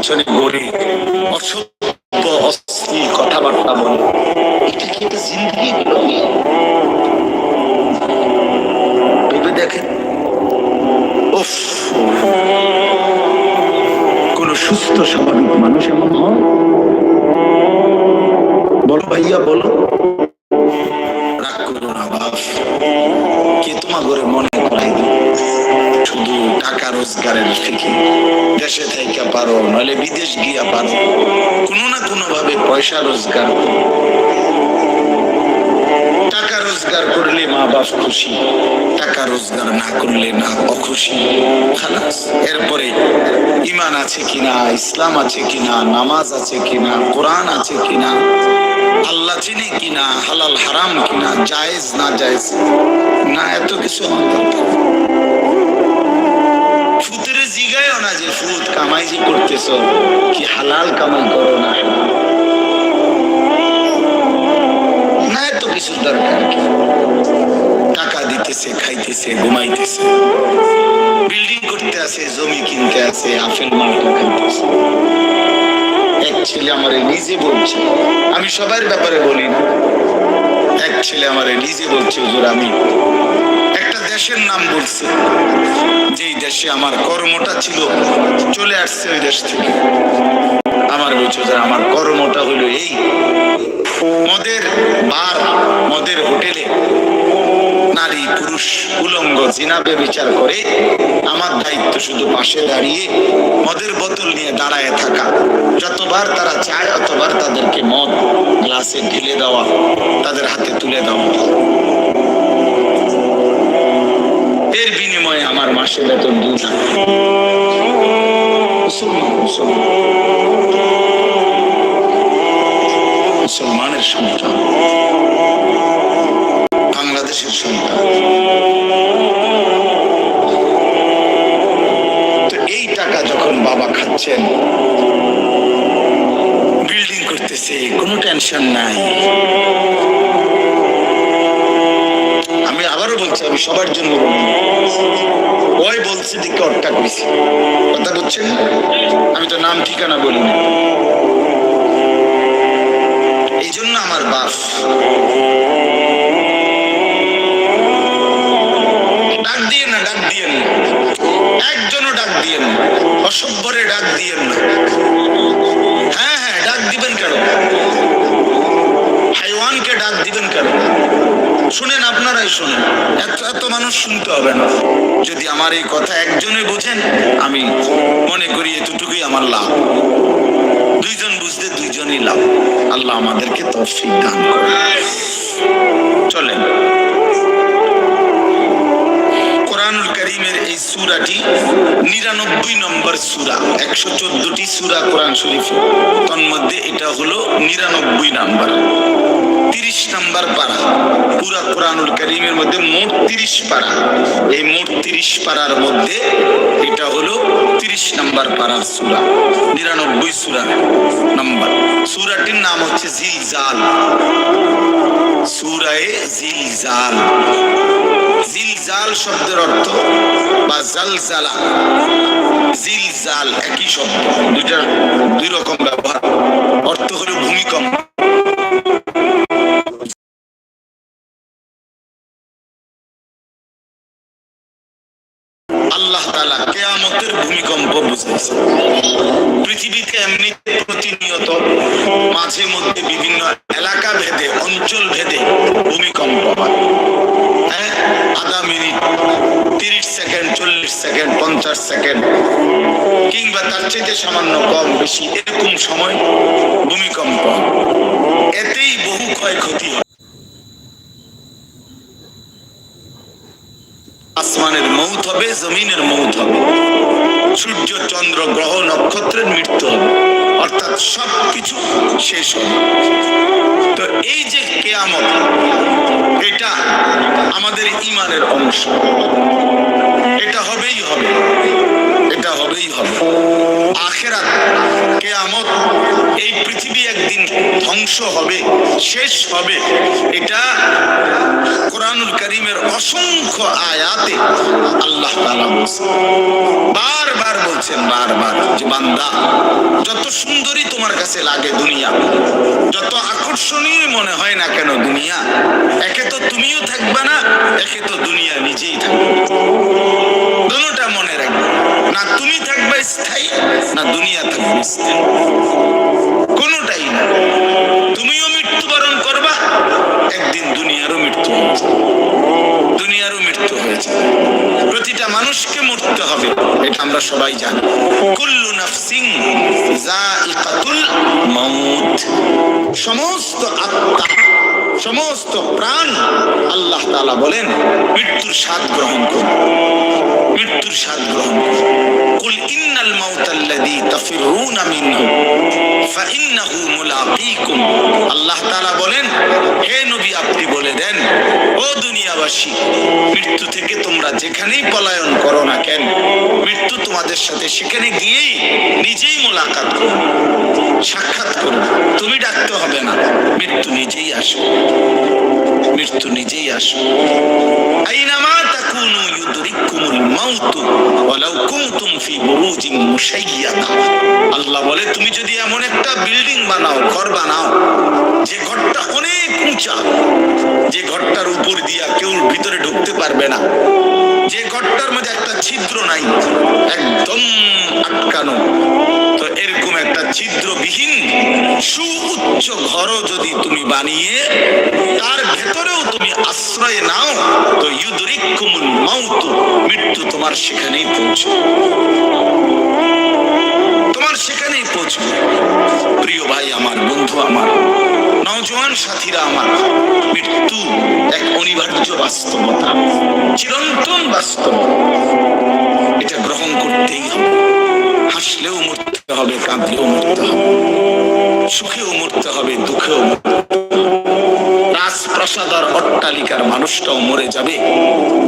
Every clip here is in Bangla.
পিছনে গড়ে অসভ্য অশ্লীল কথাবার্তা বলে। এটা কি একটা জিন্দগি? মা খুশি। টাকা রোজগার না করলে না অখুশি। খালাস, এরপরে ইমান আছে কিনা, ইসলাম আছে কিনা, নামাজ আছে কিনা, কোরআন আছে কিনা, আল্লাহ চিনি কিনা, হালাল, হারাম কিনা, জায়েজ না জায়েজ, না এত কিছু ফুতের জিগায়ও না যে ফুত কামাই যে করতেছ, কি হালাল কামাই করো না না এত কিছুর দরকার কি? টাকা দিতেছে, খাইতেছে, ঘুমাইতেছে। বিল্ডিং করতে আছে, জমি কিনতে আছে, আপেল মালটা খাইতেছে। এক ছেলে আমারে নিজে বলছে, আমি সবার ব্যাপারে বলি না। এক ছেলে আমারে নিজে বলছে, হুজুর, আমি একটা দেশের নাম বলছে, যেই দেশে আমার কর্মটা ছিল, চলে আসছে ওই দেশ থেকে। আমার বলছে যে আমার কর্মটা হলো এই। মদের বার, মদের হোটেলে নারী, পুরুষ, উলঙ্গ জিনাবে বিচার করে আমার দায়িত্ব শুধু পাশে দাঁড়িয়ে মদের বোতল নিয়ে দাঁড়ায় থাকা। যতবার তারা চায়, ততবার তাদেরকে মদ গ্লাসে ঢেলে দেওয়া, তাদের হাতে তুলে দেওয়া। এর বিনিময়ে আমার মাসে বেতন দু মুসলমান মুসলমান। মুসলমানের সন্তান যখন বাবা খাচ্ছেন। বিল্ডিং করতেছে, কোনো টেনশন নাই। আমি আবারও বলছি, আমি সবার জন্য ওই বলছে দিকে অট্টা করেছি কথা বলছেন? আমি তো নাম, ঠিকানা বলিনি। এই জন্য আমার বাপ শুনতে হবে না। যদি আমার এই কথা একজনে বোঝেন, আমি মনে করি এতটুকুই আমার লাভ। দুইজন বুঝতে দুইজনই লাভ। আল্লাহ আমাদেরকে তৌফিক দান করে চলেন। কোরআনুল করিমের এই সুরাটি নিরানব্বই নম্বর সুরা, একশো চোদ্দটি সুরা কোরআন শরীফ। তন্মধ্যে এটা হলো নিরানব্বই নাম্বার। তিরিশ নাম্বার পারা পুরা কোরআনুল করিমের মধ্যে মোট তিরিশ পারা এই মোট তিরিশ পারার মধ্যে এটা হলো তিরিশ নাম্বার পারার সুরা। নিরানব্বই সুরা নাম্বার। সুরাটির নাম হচ্ছে জিলজাল। সুরায়ে জিলজাল। জিলজাল শব্দের অর্থ বা জাল জালজালা। জিলজাল একই শব্দ। দুইটা দুই রকম ব্যবহার। অর্থ হলো ভূমিকম্প। তালা কেয়ামতের ভূমিকম্প বুঝাইছে। পৃথিবীতে এমনি প্রতিনিয়ত মাঝে মধ্যে বিভিন্ন এলাকা ভেদে, অঞ্চল ভেদে ভূমিকম্প হয়। হ্যাঁ? আধা মিনিট, তিরিশ সেকেন্ড, চল্লিশ সেকেন্ড, পঞ্চাশ সেকেন্ড, কিংবা তার চাইতে সামান্য কম বেশি, এরকম সময় ভূমিকম্প এতেই বহু ক্ষয়ক্ষতি হয়। আসমানের মৌত হবে, জমিনের মৌত হবে। সূর্য, চন্দ্র, গ্রহ, নক্ষত্রের মৃত্যু হবে। অর্থাৎ সব কিছু শেষ হবে। তো এই যে কেয়ামত, এটা আমাদের ইমানের অংশ। এটা হবেই হবে। এটা হবেই হবে। আখেরাত, কেয়ামত, এই পৃথিবী একদিন ধ্বংস হবে, শেষ হবে। এটা কোরআনুল করিমের অসংখ্য আয়াতে আল্লাহ বলছেন। বারবার বলছেন, বারবার যে বান্দা, যত সুন্দরী তোমার কাছে লাগে দুনিয়া, যত আকর্ষণীয় মনে হয় না কেন দুনিয়া, একে তো তুমিও থাকবে না, একে তো দুনিয়া নিজেই থাকবে। দুটোটা মনে রাখবে। না তুমি থাকবে স্থায়ী, না দুনিয়া থাকবে স্থায়ী কোনোটাই না। তুমিও মৃত্যুবরণ করবা, একদিন দুনিয়ারও মৃত্যু হয়েছে দুনিয়ারও মৃত্যু হয়েছে প্রতিটা মানুষকে মরতে হবে, এটা আমরা সবাই জানি। কুল্লু নাফসিং যায়িকাতুল মাউত। সমস্ত আত্মা সমস্ত প্রাণ আল্লাহ তালা বলেন, মৃত্যুর স্বাদ গ্রহণ করুন। মৃত্যুর স্বাদ গ্রহণ করুন। কুল ইন্নাল মাউতাল্লাযী তাফিরুনা মিনহু আল্লাহ তাআলা বলেন, হে নবী, আপনি বলে দেন, ও দুনিয়াবাসী, মৃত্যু থেকে তোমরা যেখানেই পলায়ন করো না কেন, মৃত্যু তোমাদের সাথে সেখানে গিয়েই নিজেই মোলাকাত করো। সাক্ষাৎ করো। তুমি ডাকতে হবে না, মৃত্যু নিজেই আসবে। মৃত্যু নিজেই আসবে। আইনামা তাকুনু ইউদরিকুমুল আল্লাহ বলে, তুমি যদি এমন একটা বিল্ডিং বানাও, ঘর বানাও, যে ঘরটা অনেক উঁচা, যে ঘরটার উপর দিয়া কেউ ভিতরে ঢুকতে পারবে না, যে ঘরটার মধ্যে একটা ছিদ্র নাই, একদম আটকানো এরকম একটা ছিদ্রবিহীন সুউচ্চ ঘরও যদি তুমি বানিয়ে তার ভেতরেও তুমি আশ্রয় নাও, তো ইউদরিকুমুল মাউত, মৃত্যু তোমার সেখানেই পৌঁছে তোমার সেখানেই পৌঁছবে। প্রিয় ভাই আমার, বন্ধু আমার, নওজোয়ান সাথীরা আমার, মৃত্যু এক অনিবার্য বাস্তবতা, চিরন্তন বাস্তব এটা গ্রহণ মরতে হবে কাঁদলেও মরতে হবে। সুখেও মরতে হবে, দুঃখেও। রাজপ্রাসাদ আর অট্টালিকার মানুষটাও মরে যাবে।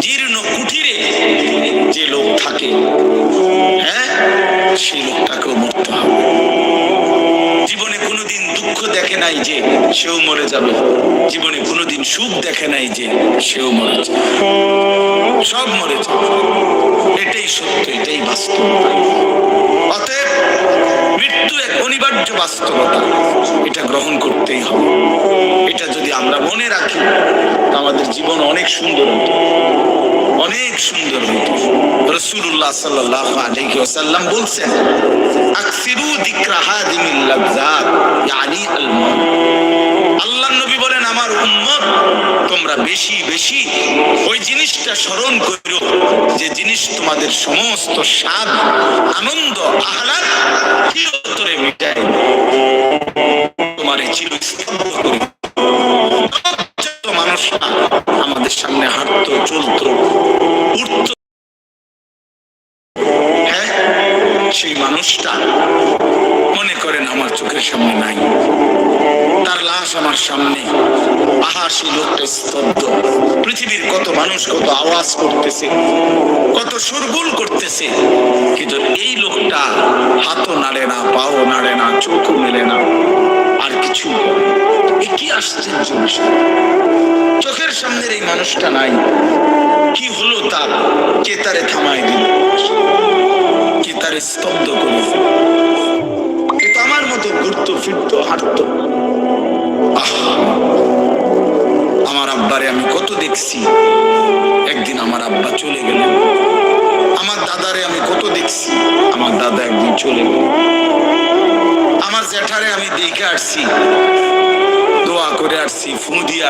জীর্ণ কুঠিরে যে লোক থাকে হ্যাঁ সেই লোকটাকেও মরতে হবে। জীবনে কোনোদিন দুঃখ দেখে নাই যে সেও মরে যাবে। জীবনে কোনোদিন সুখ দেখে নাই যে সেও মরে যাবে। সব মরে যাবে। এটাই সত্য, এটাই বাস্তবতা অতএব মৃত্যু এক অনিবার্য বাস্তবতা। এটা গ্রহণ করতেই হবে। এটা যদি আমরা মনে রাখি আমাদের জীবন অনেক সুন্দর হতো। অনেক সুন্দর হতো। রসুল্লাহ সাল্লাহ আলাইহি ওয়াসাল্লাম বলছেন, আকসিরু ইয়ানি আল আল্লাহ নবী বলেন, আমার উম্মত তোমরা বেশি বেশি ওই জিনিসটা স্মরণ করো যে জিনিস তোমাদের সমস্ত স্বাদ, আনন্দ, আহ্লাদ চিরতরে মিটায়। তোমার চিরস্তব্ধ করে মানুষ আমাদের সামনে হাঁটতো, চলতো স্তব্ধ। পৃথিবীর কত মানুষ কত আওয়াজ করতেছে, কত সুরগুল করতেছে, কিন্তু এই লোকটা হাতও নাড়ে না, পাও নাড়ে না, চোখও মেলে না, আর কিছু কি আশ্চর্য বিষয়। চোখের সামনের এই মানুষটা নাই। কি হলো তার? কে তারে থামাই দিল? কে তারে স্তব্ধ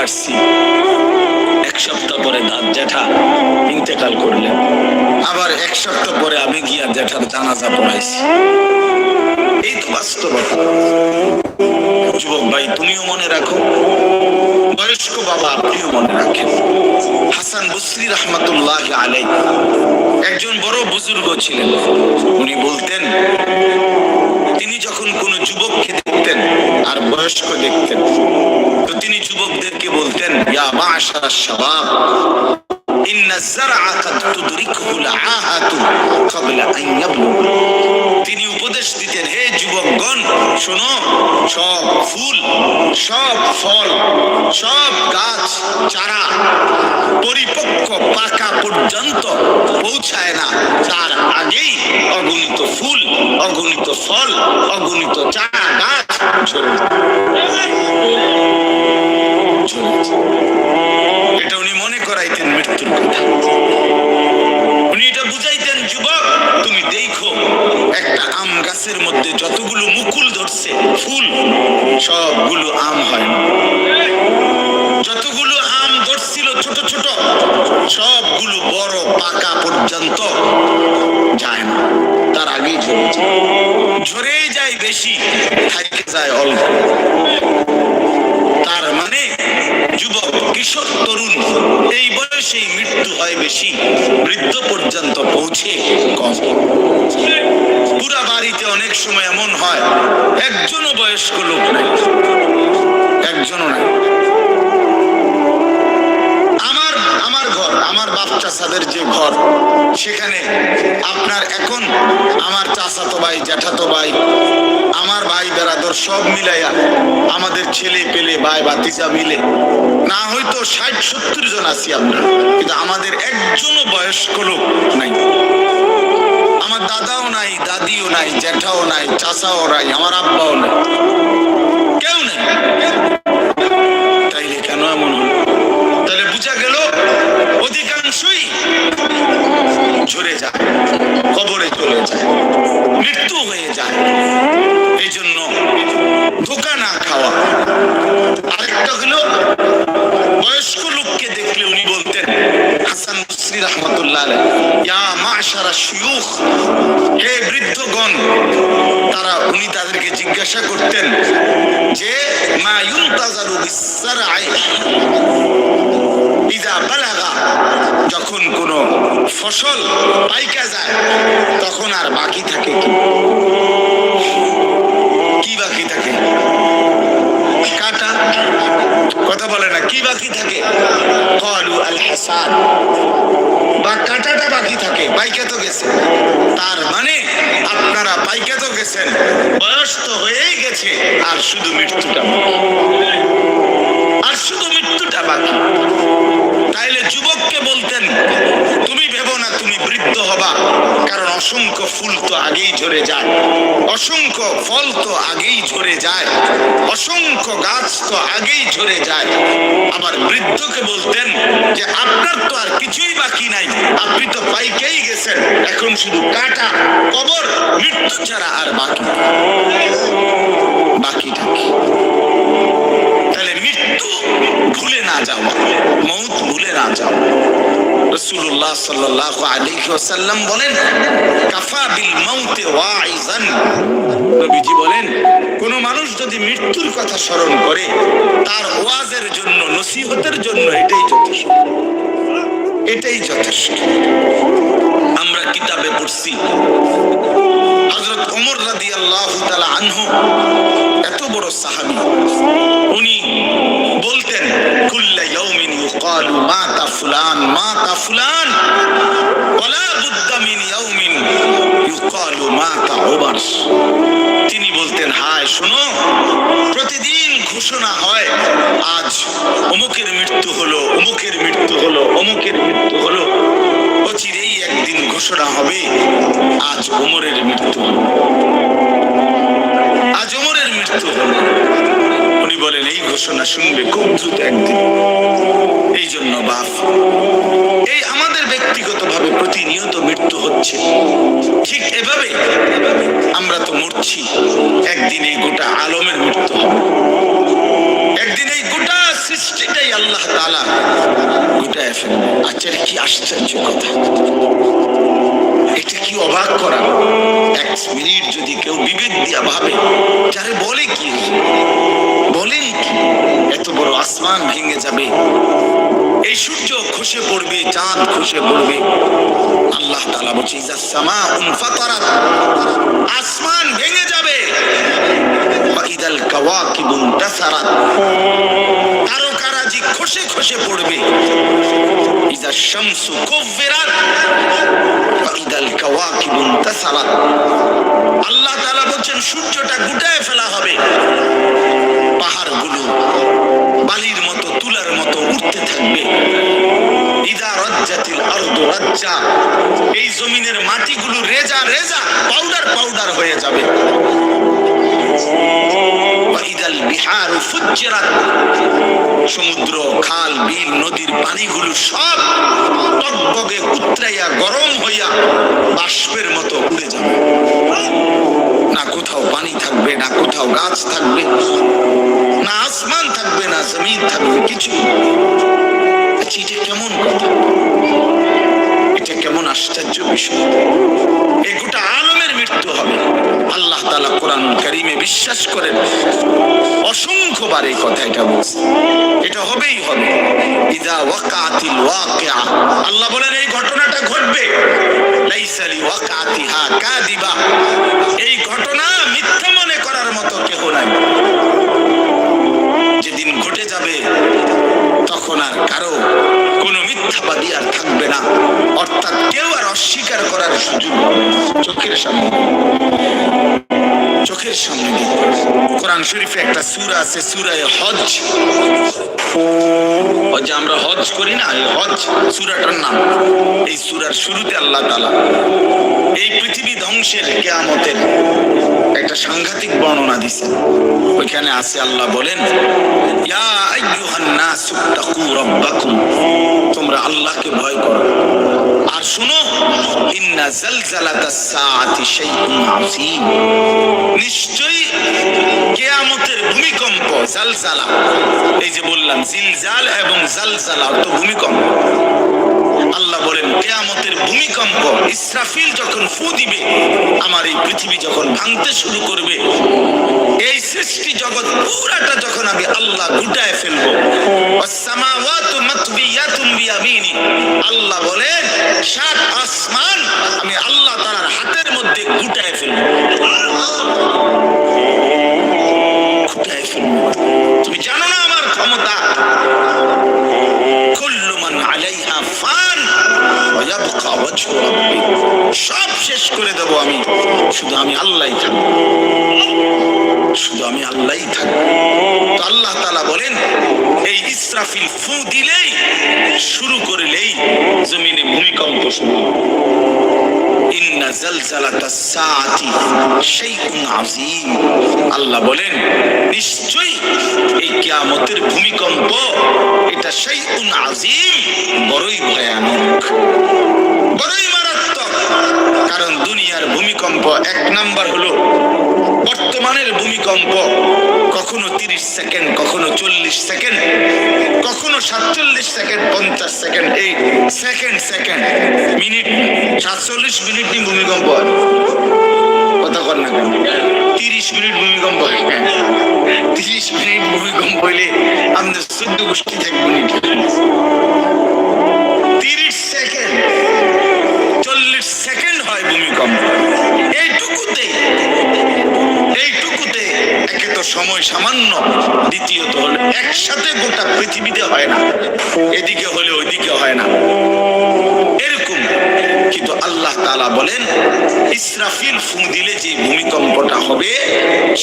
আসছি। এক সপ্তাহ পরে দাঁত জ্যাঠা ইন্তেকাল করলেন। আবার এক সপ্তাহ পরে আমি গিয়া জ্যাঠার জানাজা পড়াইছি। এই তো বাস্তবতা। যুবক ভাই, তুমিও মনে রাখো, বয়স্ক বাবা আপনিও মনে রাখেন। হাসান বসরি রহমতুল্লাহ আলাই একজন বড় বুজুর্গ ছিলেন। উনি বলতেন, তিনি যখন কোনো যুবককে দেখতেন আর বয়স্ক দেখতেন যুবকদেরকে বলতেন তিনি উপদেশ দিতেন, হে যুবকগণ, শোনো, সব ফুল, সব ফল, সব গাছ, চারা পরিপক্ক পাকা পর্যন্ত পৌঁছায় না। তার আগেই অগণিত ফুল, অগণিত ফল, অগণিত চারা গাছ এটা উনি মনে করাইতেন মৃত্যুর কথা। উনি এটা বুঝাইতেন, যুবক, তুমি দেখো, একটা আম গাছের মধ্যে যতগুলো মুকুল ধরছে, ফুল, সবগুলো আম হয় যতগুলো আম ধরছিল ছোট ছোট, সবগুলো বড় পাকা পর্যন্ত যায় না। তার আগেই ঝরে যায়। ঝরেই যায় বেশি, থাকে যায় অল্প। তার মানে যুবক, কিশোর, তরুণ, এই বয়সেই মৃত্যু হয় বেশি। বৃদ্ধ পর্যন্ত পৌঁছে কম। পুরা বাড়িতে অনেক সময় এমন হয়, একজনও বয়স্ক লোক নাই। একজনও নাই। বাপ যে ঘর, সেখানে আপনার এখন আমার চাচাতো ভাই, জ্যাঠাতো ভাই, আমার ভাই বেড়াদর সব মিলাইয়া আমাদের ছেলে পেলে, ভাই বাতিজা মিলে, না হয়তো ষাট, সত্তর জন আছি আমরা, কিন্তু আমাদের একজনও বয়স্ক লোক নাই। আমার দাদাও নাই, দাদিও নাই, জ্যাঠাও নাই, চাচাও নাই, আমার আব্বাও নাই। কেউ নাই ফসল পাইকা যায়, তখন আর বাকি থাকে কি? কি বাকি থাকে? কাটা? কথা বলে না, কি বাকি থাকে? কলু আল হাসান। বা কাটাটা বাকি থাকে, পাইকা তো গেছে। তার মানে আপনারা পাইকা তো গেছেন, বয়স তো হয়েই গেছে, আর শুধু মৃত্যুটা আর শুধু মৃত্যুটা বাকি। তাইলে যুবককে বলতেন তুমি ভেবো না তুমি বৃদ্ধ হবা। কারণ অসংখ্য ফুল তো আগেই ঝরে যায়। অসংখ্য ফল তো আগেই ঝরে যায়। অসংখ্য গাছ তো আগেই ঝরে যায়। আবার বৃদ্ধকে বলতেন যে, আপনার তো আর কিছুই বাকি নাই। আপনি তো পাইকেই গেছেন। এখন শুধু কাটা, কবর, মৃত্যু ছাড়া আর বাকি বাকিটা কি? তাহলে মৃত্যু ভুলে না যাওয়া মৌত ভুলে না যাওয়া রসুল্লাহ সাল্লাল্লাহু আলাইহি ওয়াসাল্লাম বলেন, কাফা বিল ওয়াইজান নবীজি বলেন, কোন মানুষ যদি মৃত্যুর কথা স্মরণ করে, তার ওয়াজের জন্য, নসিহতের জন্য এটাই যথেষ্ট। এটাই যথেষ্ট। আমরা কিতাবে পড়ছি, হযরত ওমর রাদিয়াল্লাহু তাআলা আনহু, এত বড় সাহাবী। উনি বলতেন, কুল্লা ইয়াউমিন ইউকালু মাতা ফুলান মাতা ফুলান ওয়ালা বুদ্দা মিন ইয়াউমিন ইউকালু মাতা ওমর তিনি বলতেন, হায়, শোনো, প্রতিদিন ঘোষণা হয়, আজ অমুকের মৃত্যু হলো, অমুকের মৃত্যু হলো, অমুকের মৃত্যু হলো। অচিরেই একদিন ঘোষণা হবে, আজ ওমরের মৃত্যু হলো। আজ ওমরের মৃত্যু হলো। বলেন, এই ঘোষণা শুনবে খুব দ্রুত একদিন। এই জন্য বাপ, এই আমাদের ব্যক্তিগতভাবে প্রতিনিয়ত মৃত্যু হচ্ছে। ঠিক এভাবে আমরা তো মরছি। একদিন এই গোটা আলমের মৃত্যু হবে। একদিন এই গোটা সৃষ্টিটাই আল্লাহ তালা গোটায় আচ্ছা কি আশ্চর্য কথা? এটা কি অবাক করা? এক মিনিট যদি কেউ বিবেক দিয়া ভাবে, যারে বলে কি? বলেন কি এত বড় আসমান ভেঙে যাবে। এই সূর্য খসে পড়বে, চাঁদ খসে পড়বে। আল্লাহ তাআলা বলছে, ইজা সামা উনফাতারাত আসমান ভেঙে যাবে। ইদাল কাওয়াকিবু ইনতাসারাত তারকারাজি খসে খসে পড়বে। ইজা শামসু কুফিরাত ইদাল কাওয়াকিবু ইনতাসারাত আল্লাহ তাআলা বলছেন, সূর্যটা গুটায় ফেলা হবে। বালির মতো, তুলার মতো উঠতে থাকবে। ইদা রাজ্জাতিল আরদু রাজ্জা। এই জমিনের মাটিগুলো রেজা রেজা, পাউডার পাউডার হয়ে যাবে। বিহার ফুজ্জিরাত। সমুদ্র, খাল, বিল, নদীর পানিগুলো সব টকবগে উতরাইয়া, গরম হইয়া বাষ্পের মতো উড়ে যাবে। না কোথাও পানি থাকবে না কোথাও গাছ থাকবে না আসমান থাকবে না জমিন থাকবে কিছু আচ্ছা, এটা কেমন কথা? এটা কেমন আশ্চর্য বিষয়। এই গোটা আলমের মৃত্যু হবে। আল্লাহ তালা কোরআন করিমে বিশ্বাস করেন। অসংখ্যবার এই কথা এটা বলছে। এটা হবেই হবে। ইদা ওয়াকাতিল ওয়াকিয়া আল্লাহ বলেন এই ঘটনাটা ঘটবে। এই ঘটনা মিথ্যা মনে করার মতো কেহ নাই। যেদিন ঘটে যাবে, তখন আর কারও কোনো মিথ্যাবাদী আর থাকবে না। অর্থাৎ কেউ আর অস্বীকার করার সুযোগ চোখের সামনে। চোখের সামনে কোরআন শরীফে একটা সূরা আছে, সূরায়ে হজ যে আমরা হজ করি না, এই হজ সূরাটার নাম। এই সুরার শুরুতে আল্লাহ তালা এই পৃথিবী ধ্বংসের কিয়ামতের একটা সাংঘাতিক বর্ণনা দিছে ওইখানে আছে আল্লাহ বলেন, ইয়া আইয়ুহান তাকু রাব্বাকুম। তোমরা আল্লাহকে ভয় করো। আর শুনো, ইন্না জালজালাতাস সাআতি শাইউন আযীম। নিশ্চয়ই কিয়ামতের ভূমিকম্প, জালজালা। এই যে বললাম, জিলজাল এবং জালজালা অর্থ ভূমিকম্প। আল্লাহ বলেন, কেয়ামতের ভূমিকম্প, ইসরাফিল যখন ফু দিবে, আমার এই পৃথিবী যখন ভাঙতে শুরু করবে এই সৃষ্টি জগৎ পুরাটা যখন আমি আল্লাহ গুটায় ফেলব। আল্লাহ বলেন, সাত আসমান আমি আল্লাহ তার হাতের মধ্যে গুটায় ফেলব। তুমি জানো না আমার ক্ষমতা? কুল্লু মান আলাইহা ফান ওয়া ইয়াবকা সব শেষ করে দেব আমি। শুধু আমি আল্লাহ থাকব শুধু আমি আল্লাহ থাকব আল্লাহ তালা বলেন, এই ইসরাফিল ফু দিলেই, শুরু করলেই জমিনে ভূমিকম্প শুরু। আল্লাহ বলেন নিশ্চয়ই এই কিয়ামতের ভূমিকম্প এটা শাইউন আযীম বড়ই ভয়ানক। বড়ই কারণ দুনিয়ার ভূমিকম্প এক নাম্বার হলো বর্তমানের ভূমিকম্প। কখনো তিরিশ সেকেন্ড, কখনো চল্লিশ সেকেন্ড, কখনো সাতচল্লিশ সেকেন্ড, পঞ্চাশ সেকেন্ড, এই সেকেন্ড সেকেন্ড, মিনিট, সাতচল্লিশ মিনিট নিয়ে ভূমিকম্প কথা কর না তিরিশ মিনিট ভূমিকম্প তিরিশ মিনিট ভূমিকম্প হইলে আমাদের চোদ্দ গোষ্ঠী মিনিট তিরিশ সেকেন্ড। চল্লিশ সেকেন্ড হয় ভূমিকম্প। এইটুকুতে এইটুকুতে একে তো সময় সামান্য, দ্বিতীয়ত হলো একসাথে গোটা পৃথিবীতে হয় না। এদিকে হলে ওইদিকে হয় না। এরকম, কিন্তু আল্লাহ তাআলা বলেন, ইসরাফিল ফু দিলে যে ভূমিকম্পটা হবে,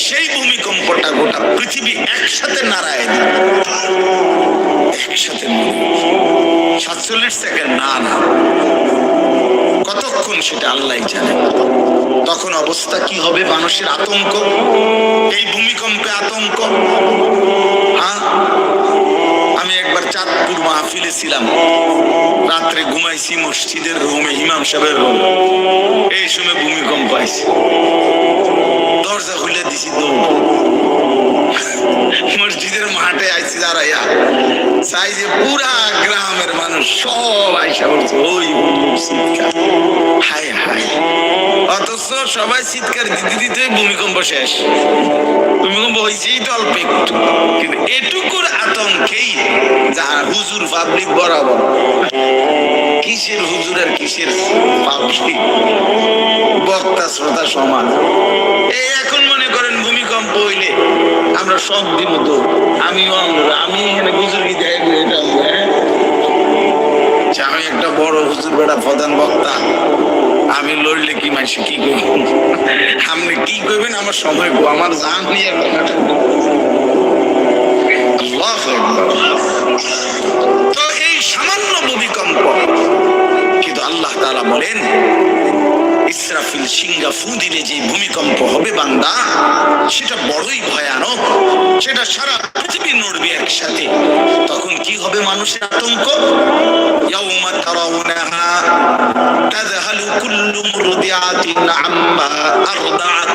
সেই ভূমিকম্পটা গোটা পৃথিবী একসাথে নাড়ায় একসাথে সাতচল্লিশ সেকেন্ড, না না। কতক্ষণ সেটা আল্লাহ জানে। তখন অবস্থা কি হবে? মানুষের আতঙ্ক? এই ভূমিকম্পে আতঙ্ক? হ্যাঁ? আমি একবার চাঁদপুর মাহফিলে ছিলাম। রাত্রে ঘুমাইছি মসজিদের রুমে, ইমাম সাহেবের রুম। এই সময় ভূমিকম্প আইছে। দরজা খুলে দিছি দৌড়। মসজিদের মাঠে আইছি দাঁড়াইয়া। চাই যে পুরা গ্রামের মানুষ সব আইসা বলছে, ওই অথচ সবাই চিৎকার দিতে দিতে ভূমিকম্প শেষ। ভূমিকম্প হয়েছেই তো অল্প একটু। কিন্তু এটুকুর আতঙ্কেই যা হুজুর পাবলিক বরাবর। কিসের হুজুর আর কিসের পাবলিক? বক্তা, শ্রোতা সমান এই এখন মনে করেন ভূমিকম্প হইলে আমরা সব দিব তো। আমরা, আমি এখানে বুজুর্গি দেয় হ্যাঁ? আমি একটা বড় হুজুর বেড়া প্রধান বক্তা, আমি লড়লে কি মাসে কি করব? আপনি কি করবেন? আমার সময় গো আমার জান নিয়ে তো এই সামান্য ভূমিকম্প, কিন্তু আল্লাহ তাআলা বলেন ইসরাফিল সিংহা ফু যে ভূমিকম্প হবে বান্দা, সেটা বড়ই ভয়ানক। সেটা সারা পৃথিবী নড়বে একসাথে। তখন কি হবে মানুষের আতঙ্ক? ইয়াউমা তারাউনাহা তাযহালু কুল্লু মুরদিআতিন আম্মা আরদাআত।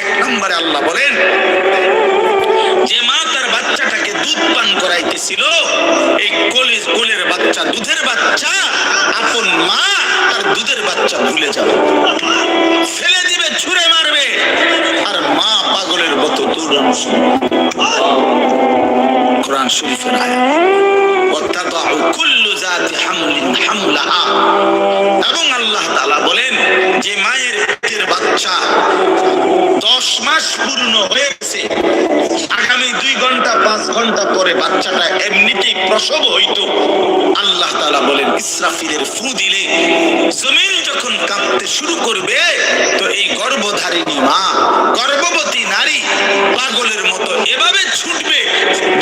এক নম্বরে আল্লাহ বলেন, যে মা তার বাচ্চাটাকে দুধ পান করাইতেছিল। এই কলেজ কোলের বাচ্চা, দুধের বাচ্চা, আপন মা তার দুধের বাচ্চা ভুলে যাবে। ফেলে দিবে, ছুঁড়ে মারবে। আর মা পাগলের মতো দৌড়ানো কোরআন শরীফের এবং আল্লাহ বলেন, যে মায়ের বাচ্চা দশ মাস পূর্ণ হয়েছে, আগামী দুই ঘণ্টা, পাঁচ ঘণ্টা পরে বাচ্চাটা এমনিতেই প্রসব হইতো, আল্লাহ তালা ইসরাফিলের ফু দিলে জমিন যখন কাঁপতে শুরু করবে, তো এই গর্ভধারিণী মা, গর্ভবতী নারী পাগলের মতো এভাবে ছুটবে,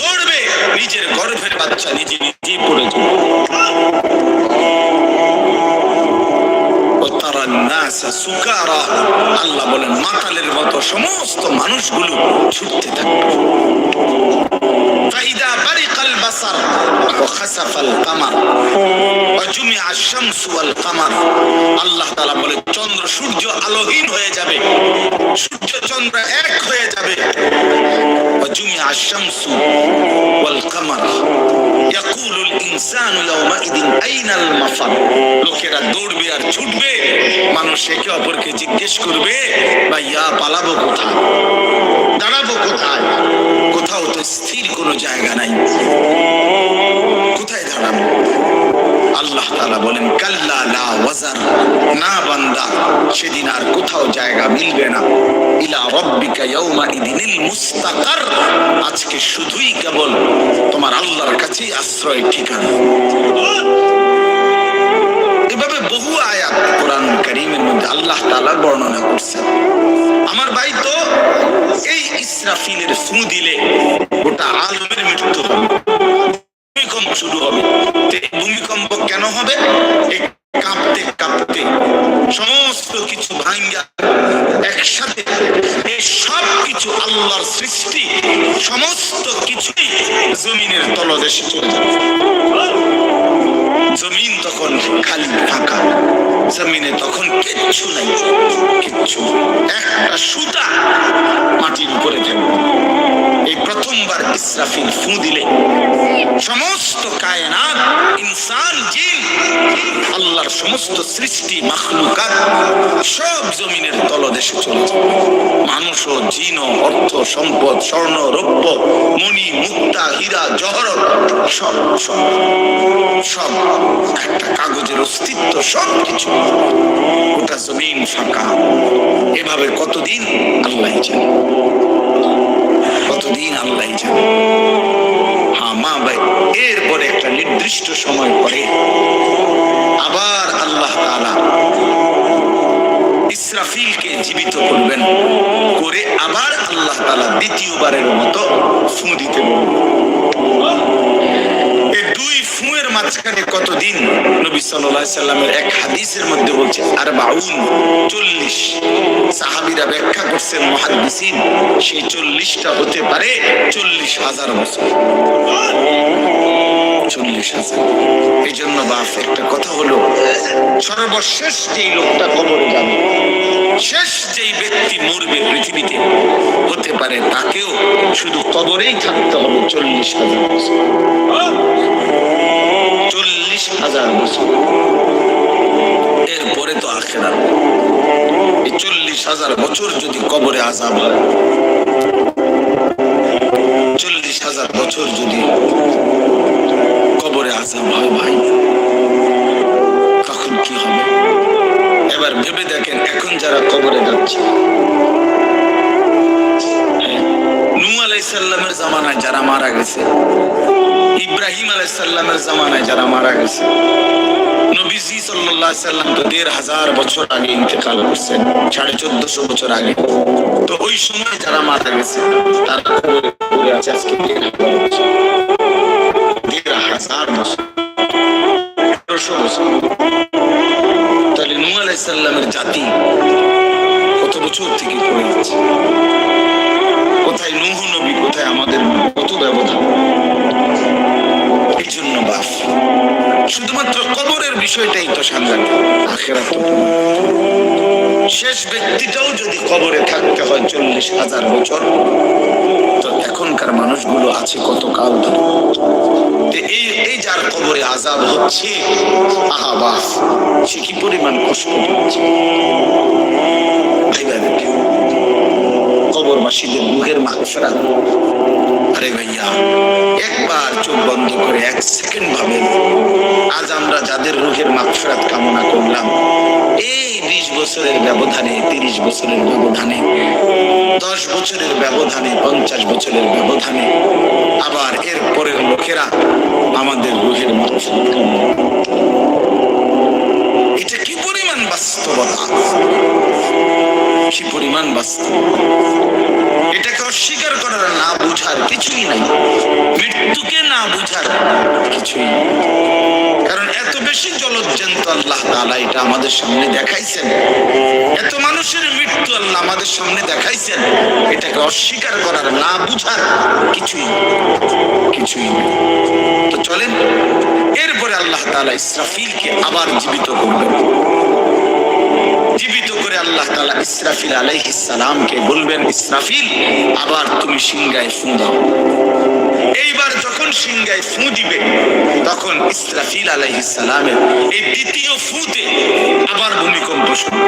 দৌড়বে, নিজের গর্ভের বাচ্চা নিজে নিজে পড়ে যাবে। আল্লাহ বলেন, মাতালের মতো সমস্ত মানুষগুলো ছুটতে থাকবে। فإذا برق البصر وخسف القمر وجمع الشمس والقمر আল্লাহ তাআলা বলে চন্দ্র সূর্য আলোহীন হয়ে যাবে সূর্য চন্দ্র এক হয়ে যাবে وجمع الشمس والقمر يقول الإنسان يومئذ أين المفر লোকেরা দৌড়বে আর ছুটবে মানুষ একে অপরকে জিজ্ঞেস করবে ভাইয়া পালাবো কোথায় দাঁড়াবো কোথায় কোথাও তো স্থির কোনো জায়গা নাই। কোথায় দাঁড়াবো আল্লাহ তালা বলেন, কাল্লা লা ওয়াজার, না বান্দা, সেদিন আর কোথাও জায়গা মিলবে না। ইলা রব্বিকা ইয়াউমা ইদিনিল মুস্তাকার। আজকে শুধুই কেবল তোমার আল্লাহর কাছেই আশ্রয় ঠিকানা। এভাবে বহু আয়াত কোরআন কারীমের মধ্যে আল্লাহ তাআলা বর্ণনা করছেন। আমার ভাই তো এই ইসরাফিলের ফু দিলে গোটা আলমের মৃত্যু হবে। ভূমিকম্প শুরু হবে। ভূমিকম্প কেন হবে? কাঁপতে কাঁপতে সমস্ত কিছু ভাঙ্গা একসাথে এই সব কিছু আল্লাহর সৃষ্টি, সমস্ত কিছুই জমিনের তলদেশে চলে যাবে। জমিনে তখন কিচ্ছু নাই। কিচ্ছু একটা সুতা মাটির উপরে থাকবে এই প্রথমবার ইসরাফিল ফু দিলে। সমস্ত কায়নাত, ইনসান, জিন, আল্লাহর সমস্ত সৃষ্টি, মাখলুকাত সব জমিনের তলদেশে চলে মানুষ ও জিন অর্থ, সম্পদ, স্বর্ণ, রৌপ্য, মণি, মুক্তা, হীরা, জহরত, সব সব সব একটা কাগজের অস্তিত্ব, সব কিছু। ওটা জমিন ফাঁকা। এভাবে কতদিন? আল্লাহ জানে। কতদিন আল্লাহ জানে। হ্যাঁ মা ভাই, এরপরে একটা নির্দিষ্ট সময় পরে আবার আল্লাহ তাআলা ইসরাফিলকে জীবিত করবেন করে আবার আল্লাহ তাআলা দ্বিতীয়বারের মতো ফু দিতে বলবেন। দুই ফুঁয়ের মাঝখানে কতদিন নবী আলাইহি সাল্লামের এক হাদিসের মধ্যে বলছে আর বাউন চল্লিশ। সাহাবীরা ব্যাখ্যা করছেন, মুহাদ্দিসিন, সেই চল্লিশটা হতে পারে চল্লিশ হাজার বছর। চল্লিশ হাজার। এই জন্য বাপ একটা কথা হলো, সর্বশেষ যেই লোকটা কবরে যাবে, শেষ যেই ব্যক্তি মরবে পৃথিবীতে, হতে পারে তাকেও শুধু কবরেই থাকতে হবে চল্লিশ হাজার বছর। হাজার বছর। এরপরে তো আখেরা এই চল্লিশ হাজার বছর যদি কবরে আজাব হয় চল্লিশ হাজার বছর যদি কবরে আজাব হয় ভাই তখন কি হবে? এবার ভেবে দেখেন এখন যারা কবরে যাচ্ছে হ্যাঁ, নূহ আলাইসাল্লামের জামানায় যারা মারা গেছে ইব্রাহিম আলাইসাল্লামের জামানায় যারা মারা গেছে, নবীজি আলাইহি সাল্লাম তো দেড় হাজার বছর আগে ইন্তেকাল করছেন, সাড়ে চোদ্দশো বছর আগে। তো ওই সময় যারা মারা গেছে, তারা কবরে পড়ে আছে আজকে দেড় হাজার বছর। তাহলে নূহ আলাইহিস সাল্লামের জাতি কত বছর থেকে করে যাচ্ছে কোথায় নুহ নবী, কোথায় আমাদের কত ব্যবধান শুধুমাত্র কবরের বিষয়টাই তো আখেরা শেষ ব্যক্তিটাও যদি কবরে থাকতে হয় চল্লিশ হাজার বছর, তো এখনকার মানুষগুলো আছে কত কাল ধরে এই এই যার কবরে আজাব হচ্ছে, আহা বাস সে কি পরিমাণ কষ্ট দেখে কবরবাসীদের মুখের মাগফিরাত আরে ভাইয়া, একবার চোখ বন্ধ করে এক সেকেন্ড ভাবেন। আজ আমরা যাদের রুহের মাগফিরাত কামনা করলাম, এই বিশ বছরের ব্যবধানে, তিরিশ বছরের ব্যবধানে, দশ বছরের ব্যবধানে, পঞ্চাশ বছরের ব্যবধানে, আবার এর পরের লোকেরা আমাদের রুহের মাগফিরাত কামনা এটা কি পরিমাণ বাস্তবতা? কি পরিমাণ বাস্তব এটাকে অস্বীকার করার না বুঝার কিছুই নাই। মৃত্যুকে না বুঝার কিছুই। কারণ এত বেশি জলজ্জান্ত আল্লাহ তাআলা এটা আমাদের সামনে দেখাইছেন। এত মানুষের মৃত্যু আল্লাহ আমাদের সামনে দেখাইছেন। এটাকে অস্বীকার করার না বুঝার কিছুই কিছুই। তো চলেন, এরপরে আল্লাহ তাআলা ইসরাফিলকে আবার জীবিত করবেন। জীবিত করে আল্লাহ তাআলা ইসরাফিল আলাইহিস সালামকে বলবেন, ইসরাফিল, আবার তুমি সিংগায় ফু দাও। এইবার যখন সিংগায় ফু দিবে, তখন ইসরাফিল আলাইহিস সালামের এই দ্বিতীয় ফুতে আবার ভূমিকম্প শুরু।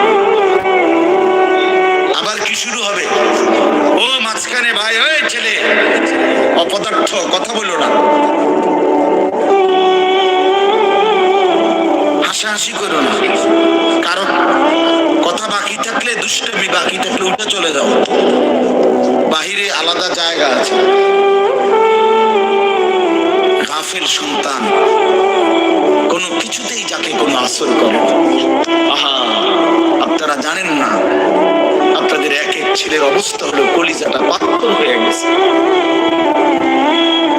আবার কি শুরু হবে? ও মাঝখানে ভাই, ওই ছেলে, অপদার্থ, কথা বলো না। হাসাহাসি করো না। কারণ কথা বাকি থাকলে, দুষ্টমি বাকি থাকলে উঠে চলে যাও। বাহিরে আলাদা জায়গা আছে। গাফেল সন্তান। কোনো কিছুতেই যাকে কোনো আসর করে আহা, আপনারা জানেন না, আপনাদের এক এক ছেলের অবস্থা হলো কলিজাটা পাথর হয়ে গেছে।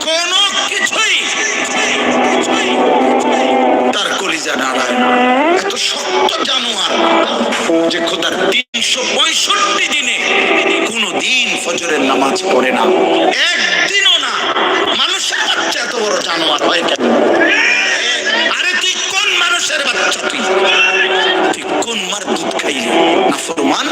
কোনো তার কলিজা ডালায় এত শক্ত জানোয়ার যে খোদার তিনশো পঁয়ষট্টি দিনে কোনো দিন ফজরের নামাজ পড়ে না। একদিনও না। মানুষের বাচ্চা এত বড় জানোয়ার হয় কেন? আরে তুই কোন মানুষের বাচ্চা তুই? তুই কোন মার দুধ খাইলি? না ফরমান?